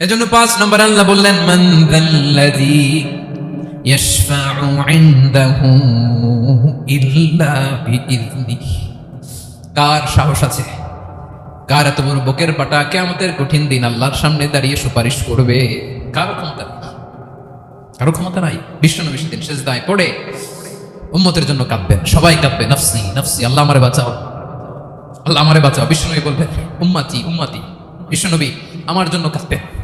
এজন্য পাঁচ নম্বর আল্লাহ বললেন, মান ইনদাহু ইল্লা কার সাহস আছে? কার এত বড় বুকের পাটা? কেয়ামতের কঠিন দিন আল্লাহর সামনে দাঁড়িয়ে সুপারিশ করবে। কারও ক্ষমতা কারও ক্ষমতা নাই। বিশ্বনবী সেদিন দায় পড়ে উম্মতের জন্য কাঁদবেন। সবাই কাঁদবে, নফসি নফসি, আল্লাহ আমারে বাঁচাও। আল্লাহ আমারে বাঁচাও। বিশ্বনবী বলবেন, উম্মাতি উম্মাতি বিশ্বনবী আমার জন্য কাঁদবেন।